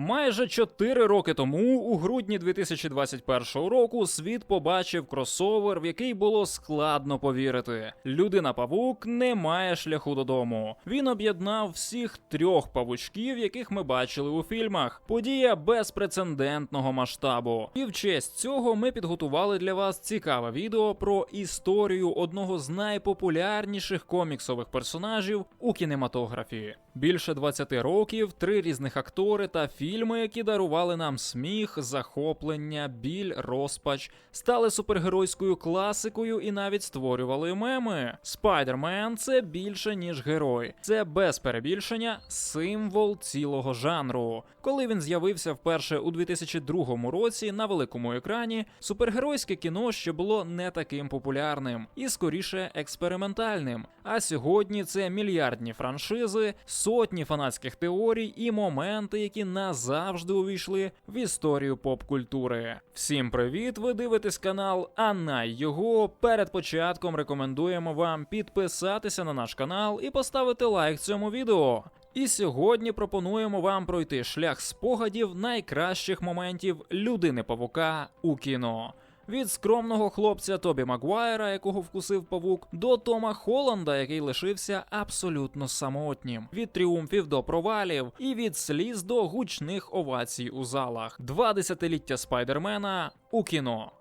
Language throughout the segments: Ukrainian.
Майже 4 роки тому, у грудні 2021 року, світ побачив кросовер, в який було складно повірити. Людина павук не має шляху додому. Він об'єднав всіх трьох павучків, яких ми бачили у фільмах. Подія безпрецедентного масштабу. І в честь цього ми підготували для вас цікаве відео про історію одного з найпопулярніших коміксових персонажів у кінематографії. Більше 20 років, три різних актори та фільми, які дарували нам сміх, захоплення, біль, розпач, стали супергеройською класикою і навіть створювали меми. Спайдермен це більше ніж герой, це без перебільшення символ цілого жанру. Коли він з'явився вперше у 2002 році на великому екрані, супергеройське кіно ще було не таким популярним і скоріше експериментальним. А сьогодні це мільярдні франшизи, сотні фанатських теорій і моменти, які назавжди увійшли в історію поп-культури. Всім привіт! Ви дивитесь канал, а на його перед початком рекомендуємо вам підписатися на наш канал і поставити лайк цьому відео. І сьогодні пропонуємо вам пройти шлях спогадів найкращих моментів людини павука у кіно. Від скромного хлопця Тобі Магуайра, якого вкусив павук, до Тома Холланда, який лишився абсолютно самотнім, від тріумфів до провалів, і від сліз до гучних овацій у залах. Два десятиліття спайдермена у кіно.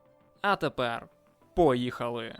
А тепер поїхали.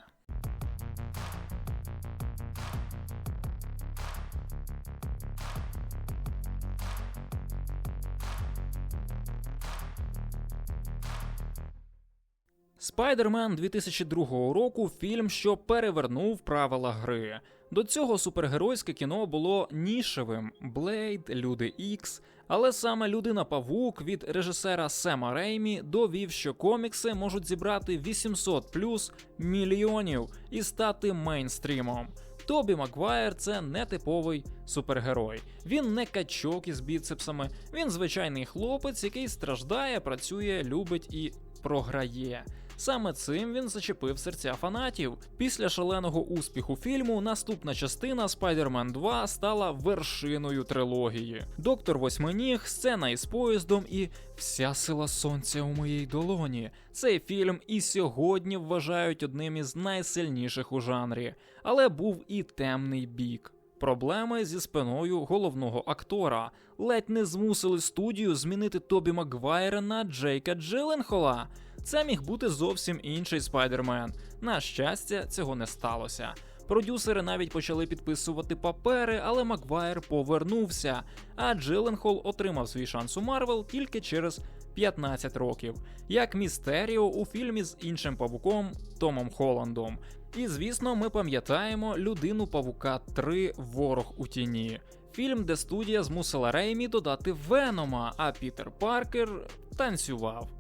Спайдермен 2002 року фільм, що перевернув правила гри. До цього супергеройське кіно було нішевим: Блейд, Люди Ікс. Але саме людина Павук від режисера Сема Реймі довів, що комікси можуть зібрати 800 плюс мільйонів і стати мейнстрімом. Тобі Маквайр це не типовий супергерой. Він не качок із біцепсами. Він звичайний хлопець, який страждає, працює, любить і програє. Саме цим він зачепив серця фанатів. Після шаленого успіху фільму наступна частина Spider-Man 2 стала вершиною трилогії. Доктор Восьминіг, сцена із поїздом і вся сила сонця у моїй долоні. Цей фільм і сьогодні вважають одним із найсильніших у жанрі, але був і темний бік. Проблеми зі спиною головного актора ледь не змусили студію змінити Тобі Макгвайра на Джейка Джилленхола. Це міг бути зовсім інший спайдермен. На щастя, цього не сталося. Продюсери навіть почали підписувати папери, але Маквайр повернувся. А Джилленхол отримав свій шанс у Марвел тільки через 15 років, як Містеріо у фільмі з іншим павуком Томом Холландом. І звісно, ми пам'ятаємо людину Павука 3 Ворог у тіні. Фільм, де студія змусила Реймі додати Венома, а Пітер Паркер танцював.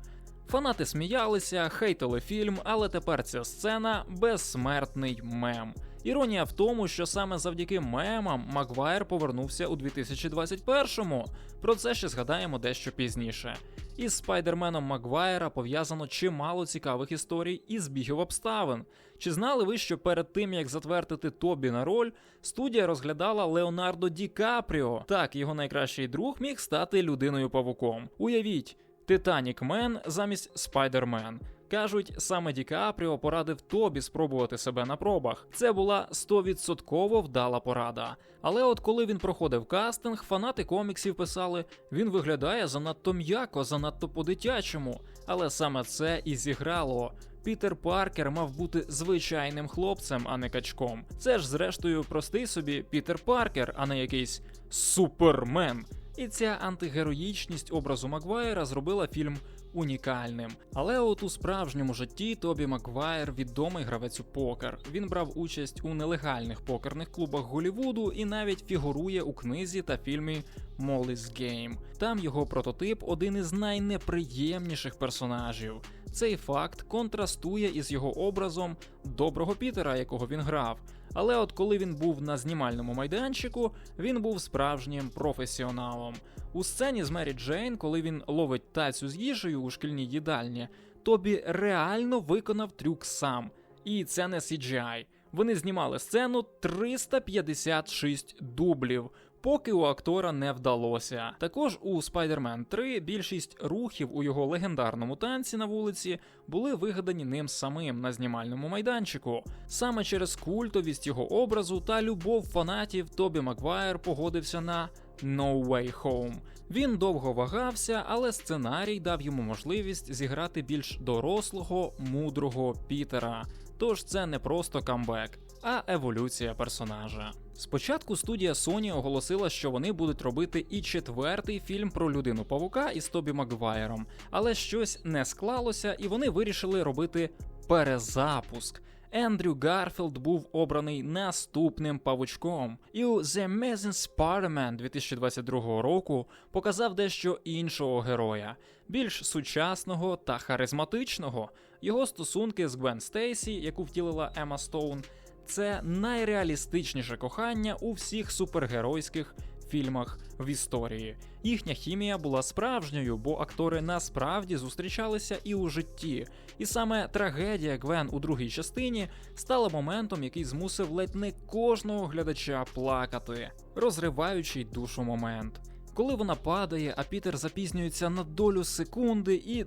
Фанати сміялися, хейтили фільм, але тепер ця сцена безсмертний мем. Іронія в тому, що саме завдяки мемам Маквайр повернувся у 2021-му. Про це ще згадаємо дещо пізніше. Із спайдерменом Маквайра пов'язано чимало цікавих історій і збігів обставин. Чи знали ви, що перед тим як затвердити Тобі на роль, студія розглядала Леонардо Ді Капріо? Так, його найкращий друг міг стати людиною павуком. Уявіть. Титанік Мен замість Спайдермен. Кажуть, саме Ді Капріо порадив Тобі спробувати себе на пробах. Це була 100% вдала порада. Але от коли він проходив кастинг, фанати коміксів писали: він виглядає занадто м'яко, занадто по-дитячому. Але саме це і зіграло. Пітер Паркер мав бути звичайним хлопцем, а не качком. Це ж, зрештою, простий собі Пітер Паркер, а не якийсь супермен. І ця антигероїчність образу Маквайра зробила фільм унікальним. Але от у справжньому житті Тобі Маквайр відомий гравець у покер. Він брав участь у нелегальних покерних клубах Голівуду і навіть фігурує у книзі та фільмі Molly's Game. Там його прототип один із найнеприємніших персонажів. Цей факт контрастує із його образом доброго Пітера, якого він грав. Але от коли він був на знімальному майданчику, він був справжнім професіоналом. У сцені з Мері Джейн, коли він ловить тацю з їжею у шкільній їдальні, Тобі реально виконав трюк сам. І це не CGI. Вони знімали сцену 356 дублів, Поки у актора не вдалося. Також у Spider-Man 3 більшість рухів у його легендарному танці на вулиці були вигадані ним самим на знімальному майданчику. Саме через культовість його образу та любов фанатів Тобі Маквайр погодився на No Way Home. Він довго вагався, але сценарій дав йому можливість зіграти більш дорослого, мудрого Пітера. Тож це не просто камбек, а еволюція персонажа. Спочатку студія Sony оголосила, що вони будуть робити і четвертий фільм про людину павука із Тобі Макгвайром, але щось не склалося, і вони вирішили робити перезапуск. Ендрю Гарфілд був обраний наступним павучком, і у The Amazing Spider-Man 2022 року показав дещо іншого героя, більш сучасного та харизматичного. Його стосунки з Гвен Стейсі, яку втілила Ема Стоун, це найреалістичніше кохання у всіх супергеройських фільмах в історії. Їхня хімія була справжньою, бо актори насправді зустрічалися і у житті. І саме трагедія Гвен у другій частині стала моментом, який змусив ледь не кожного глядача плакати, розриваючий душу момент. Коли вона падає, а Пітер запізнюється на долю секунди, і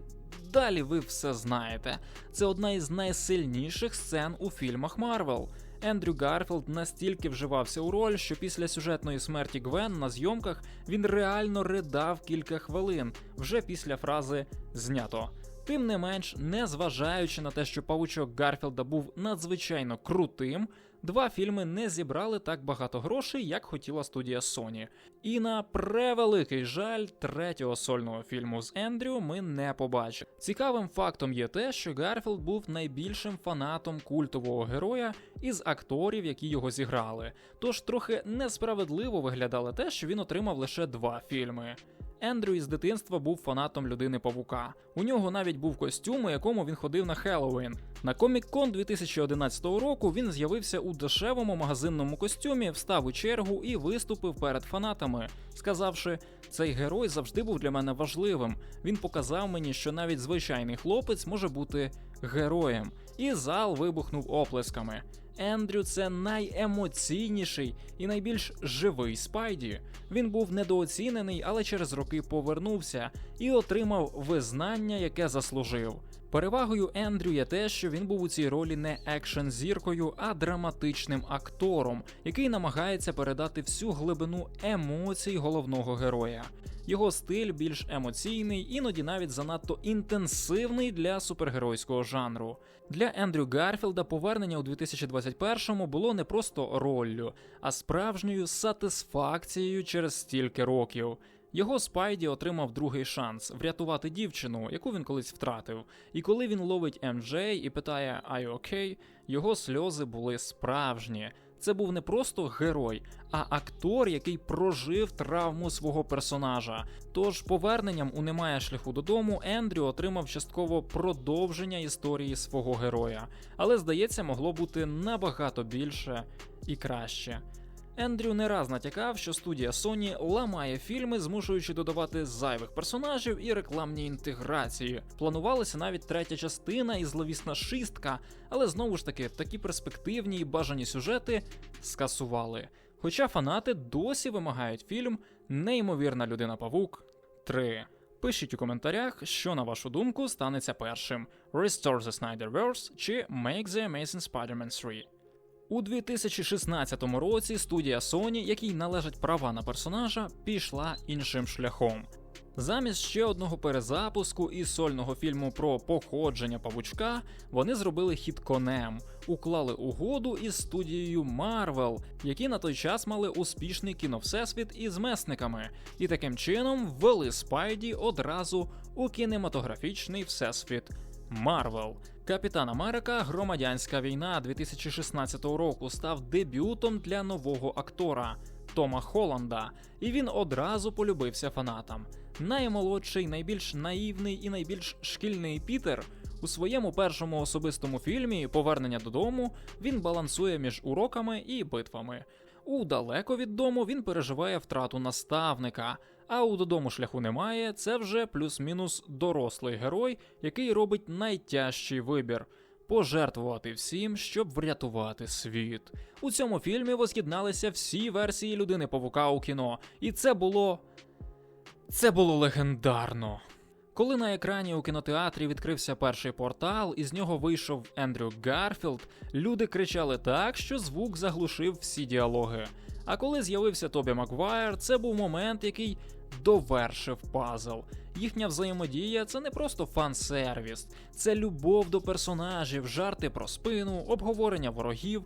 далі ви все знаєте. Це одна із найсильніших сцен у фільмах Марвел. Ендрю Гарфілд настільки вживався у роль, що після сюжетної смерті Гвен на зйомках він реально ридав кілька хвилин вже після фрази знято. Тим не менш, не зважаючи на те, що павучок Гарфілда був надзвичайно крутим, два фільми не зібрали так багато грошей, як хотіла студія Sony. І на превеликий жаль, третього сольного фільму з Ендрю ми не побачили. Цікавим фактом є те, що Гарфілд був найбільшим фанатом культового героя із акторів, які його зіграли. Тож трохи несправедливо виглядало те, що він отримав лише два фільми. Ендрю із дитинства був фанатом людини павука. У нього навіть був костюм, у якому він ходив на Хеллоуін. На Комік-Кон 2011 року він з'явився у дешевому магазинному костюмі, встав у чергу і виступив перед фанатами, сказавши: цей герой завжди був для мене важливим. Він показав мені, що навіть звичайний хлопець може бути героєм. І зал вибухнув оплесками. Ендрю це найемоційніший і найбільш живий спайді. Він був недооцінений, але через роки повернувся і отримав визнання, яке заслужив. Перевагою Ендрю є те, що він був у цій ролі не екшен зіркою, а драматичним актором, який намагається передати всю глибину емоцій головного героя. Його стиль більш емоційний, іноді навіть занадто інтенсивний для супергеройського жанру. Для Ендрю Гарфілда повернення у 2021-му було не просто роллю, а справжньою сатисфакцією через стільки років. Його Спайді отримав другий шанс врятувати дівчину, яку він колись втратив. І коли він ловить МДЖ і питає «Are you okay?», його сльози були справжні. Це був не просто герой, а актор, який прожив травму свого персонажа. Тож поверненням у немає шляху додому Ендрю отримав частково продовження історії свого героя, але здається, могло бути набагато більше і краще. Ендрю не раз натякав, що студія Sony ламає фільми, змушуючи додавати зайвих персонажів і рекламні інтеграції. Планувалася навіть третя частина і зловісна шістка, але знову ж таки такі перспективні і бажані сюжети скасували. Хоча фанати досі вимагають фільм Неймовірна людина Павук 3. Пишіть у коментарях, що на вашу думку станеться першим: Restore the Snyderverse чи Make the Amazing Spider-Man 3. У 2016 році студія Sony, якій належать права на персонажа, пішла іншим шляхом. Замість ще одного перезапуску і сольного фільму про походження павучка, вони зробили хід конем, уклали угоду із студією Marvel, які на той час мали успішний кіновсесвіт із месниками, і таким чином ввели Спайді одразу у кінематографічний всесвіт Марвел. Капітан Америка Громадянська війна 2016 року став дебютом для нового актора Тома Холланда, і він одразу полюбився фанатам. Наймолодший, найбільш наївний і найбільш шкільний Пітер. У своєму першому особистому фільмі Повернення додому він балансує між уроками і битвами. У далеко від дому він переживає втрату наставника, а у додому шляху немає. Це вже плюс-мінус дорослий герой, який робить найтяжчий вибір пожертвувати всім, щоб врятувати світ. У цьому фільмі воз'єдналися всі версії людини Павука у кіно, і це було. Це було легендарно. Коли на екрані у кінотеатрі відкрився перший портал, і з нього вийшов Ендрю Гарфілд, люди кричали так, що звук заглушив всі діалоги. А коли з'явився Тобі Маквайр, це був момент, який довершив пазл. Їхня взаємодія це не просто фан-сервіс, це любов до персонажів, жарти про спину, обговорення ворогів.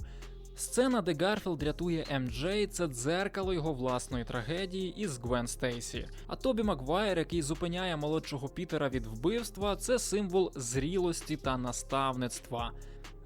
Сцена, де Гарфілд рятує МД, це дзеркало його власної трагедії із Гвен Стейсі. А Тобі Маквайр, який зупиняє молодшого Пітера від вбивства, це символ зрілості та наставництва.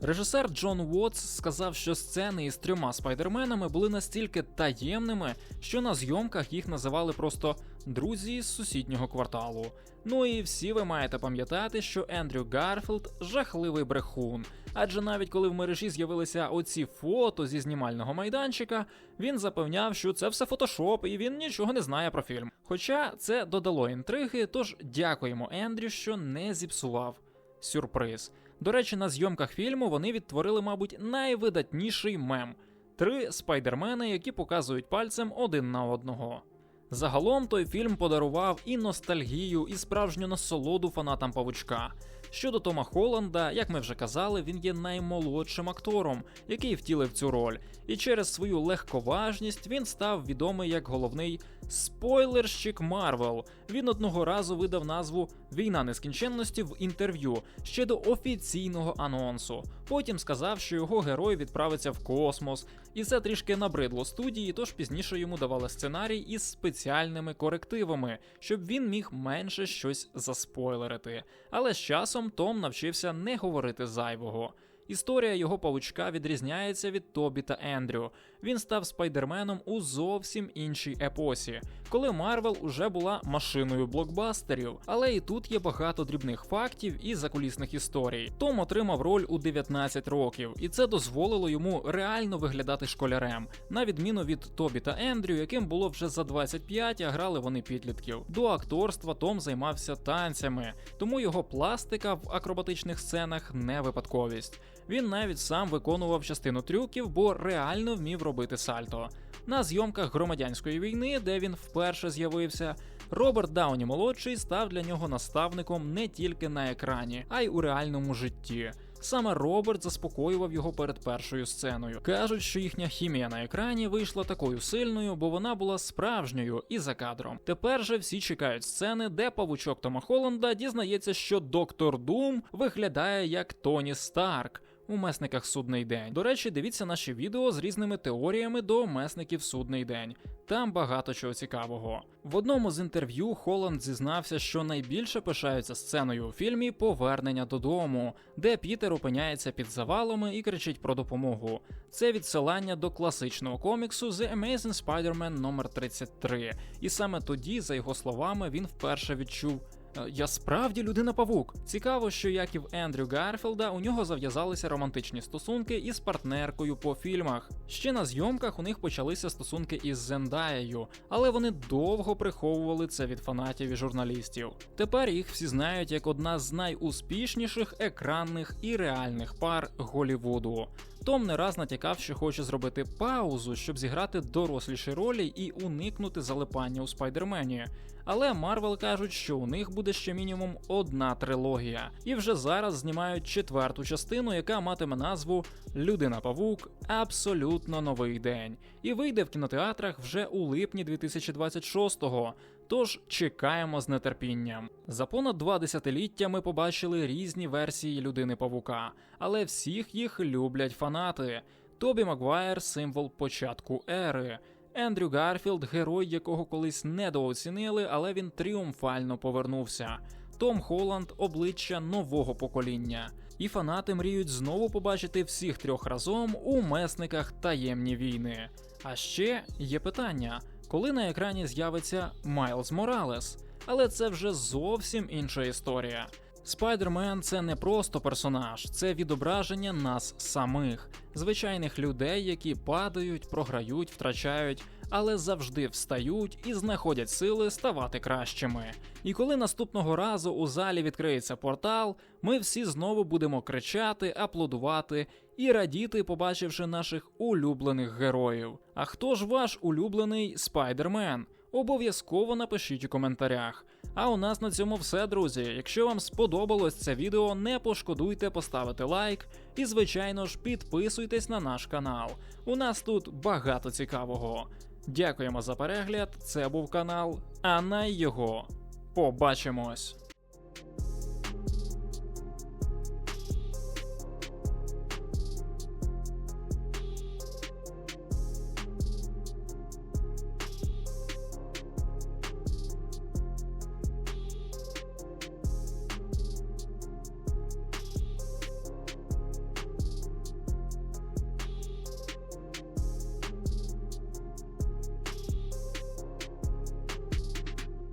Режисер Джон Уотс сказав, що сцени із трьома спайдерменами були настільки таємними, що на зйомках їх називали просто друзі з сусіднього кварталу. Ну і всі ви маєте пам'ятати, що Ендрю Гарфілд жахливий брехун. Адже навіть коли в мережі з'явилися оці фото зі знімального майданчика, він запевняв, що це все фотошоп, і він нічого не знає про фільм. Хоча це додало інтриги, тож дякуємо Ендрю, що не зіпсував сюрприз. До речі, на зйомках фільму вони відтворили, мабуть, найвидатніший мем три спайдермени, які показують пальцем один на одного. Загалом той фільм подарував і ностальгію, і справжню насолоду фанатам павучка. Щодо Тома Холланда, як ми вже казали, він є наймолодшим актором, який втілив цю роль, і через свою легковажність він став відомий як головний спойлерщик Марвел. Він одного разу видав назву Війна нескінченності в інтерв'ю ще до офіційного анонсу. Потім сказав, що його герой відправиться в космос, і це трішки набридло студії, тож пізніше йому давали сценарій із спеціальними корективами, щоб він міг менше щось заспойлерити. Але з часом Том навчився не говорити зайвого. Історія його павучка відрізняється від Тобі та Ендрю. Він став спайдерменом у зовсім іншій епосі, коли Марвел уже була машиною блокбастерів. Але і тут є багато дрібних фактів і закулісних історій. Том отримав роль у 19 років, і це дозволило йому реально виглядати школярем, на відміну від Тобі та Ендрю, яким було вже за 25, а грали вони підлітків. До акторства Том займався танцями, тому його пластика в акробатичних сценах не випадковість. Він навіть сам виконував частину трюків, бо реально вмів робити сальто. На зйомках громадянської війни, де він вперше з'явився, Роберт Дауні молодший став для нього наставником не тільки на екрані, а й у реальному житті. Саме Роберт заспокоював його перед першою сценою. Кажуть, що їхня хімія на екрані вийшла такою сильною, бо вона була справжньою і за кадром. Тепер же всі чекають сцени, де павучок Тома Холланда дізнається, що доктор Дум виглядає як Тоні Старк. У месниках судний день. До речі, дивіться наші відео з різними теоріями до месників судний день. Там багато чого цікавого. В одному з інтерв'ю Холланд зізнався, що найбільше пишаються сценою у фільмі Повернення додому, де Пітер опиняється під завалами і кричить про допомогу. Це відсилання до класичного коміксу The Amazing Spider-Man номер 33 І саме тоді, за його словами, він вперше відчув. «Е, Я справді людина павук. Цікаво, що як і в Ендрю Гарфілда, у нього зав'язалися романтичні стосунки із партнеркою по фільмах. Ще на зйомках у них почалися стосунки із Зендаєю, але вони довго приховували це від фанатів і журналістів. Тепер їх всі знають як одна з найуспішніших екранних і реальних пар Голівуду. Том не раз натякав, що хоче зробити паузу, щоб зіграти доросліші ролі і уникнути залипання у спайдермені. Але Марвел кажуть, що у них буде ще мінімум одна трилогія, і вже зараз знімають четверту частину, яка матиме назву Людина Павук абсолютно новий день, і вийде в кінотеатрах вже у липні 2026-го. Тож чекаємо з нетерпінням. За понад два десятиліття ми побачили різні версії людини павука, але всіх їх люблять фанати. Тобі Магуайр символ початку ери. Ендрю Гарфілд, герой, якого колись недооцінили, але він тріумфально повернувся. Том Холланд обличчя нового покоління. І фанати мріють знову побачити всіх трьох разом у месниках таємні війни. А ще є питання: коли на екрані з'явиться Майлз Моралес? Але це вже зовсім інша історія. Спайдермен це не просто персонаж, це відображення нас самих, звичайних людей, які падають, програють, втрачають, але завжди встають і знаходять сили ставати кращими. І коли наступного разу у залі відкриється портал, ми всі знову будемо кричати, аплодувати і радіти, побачивши наших улюблених героїв. А хто ж ваш улюблений спайдермен? Обов'язково напишіть у коментарях. А у нас на цьому все, друзі. Якщо вам сподобалось це відео, не пошкодуйте поставити лайк і, звичайно ж, підписуйтесь на наш канал. У нас тут багато цікавого. Дякуємо за перегляд. Це був канал Анай його. Побачимось!